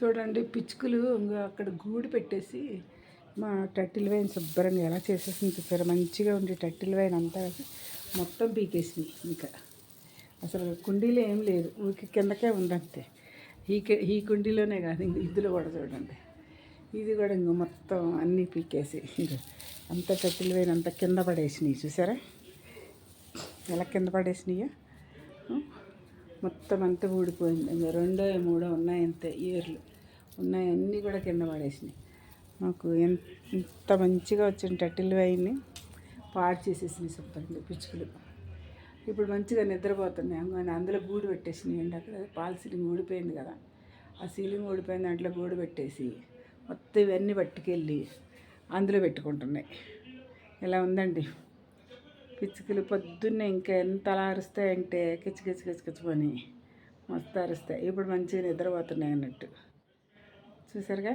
చూడండి పిచ్చుకలు ఇంగో అక్కడ గూడు పెట్టేసి మా టట్టిల్ వైన్ శుభ్రంగా ఎలా చేసేసింది చూసారు? మంచిగా ఉండే టట్టిల్ వైన్ అంతా మొత్తం పీకేసినాయి ఇంకా. అసలు కుండీలో ఏం లేదు ఊరికి కిందకే ఉందంతే. ఈ ఈ కుండీలోనే కాదు ఇంక ఇందులో కూడా చూడండి. ఇది కూడా ఇంక మొత్తం అన్నీ పీకేసి ఇంక అంత టట్టిల్ వైన్ అంతా కింద పడేసినాయి చూసారా? ఎలా కింద పడేసినాయో? మొత్తం అంతా ఊడిపోయింది. ఇంకా రెండో మూడో ఉన్నాయి అంతే ఇయర్లు. ఉన్నాయి అన్నీ కూడా కింద పడేసినాయి. మాకు ఎంత ఇంత మంచిగా వచ్చిన టటిల్ వైన్ని పాడు చేసేసినాయి శుభ్రంగా పిచ్చుకలు. ఇప్పుడు మంచిగా నిద్రపోతున్నాయి. అంగ- అందులో గూడు పెట్టేసినాయి. అండి అక్కడ? పాల సీలింగ్ ఊడిపోయింది కదా. ఆ సీలింగ్ ఊడిపోయిన దాంట్లో గూడు పెట్టేసి మొత్తం ఇవన్నీ పట్టుకెళ్ళి అందులో పెట్టుకుంటున్నాయి. ఇలా ఉందండి? కిచకిలు పొద్దున్నే ఇంకా ఎంత అలా అరుస్తాయంటే కిచ్ కిచ్ మస్తు అరుస్తాయి. ఇప్పుడు మంచిగా నిద్రపోతున్నాయి అన్నట్టు. చూసారుగా?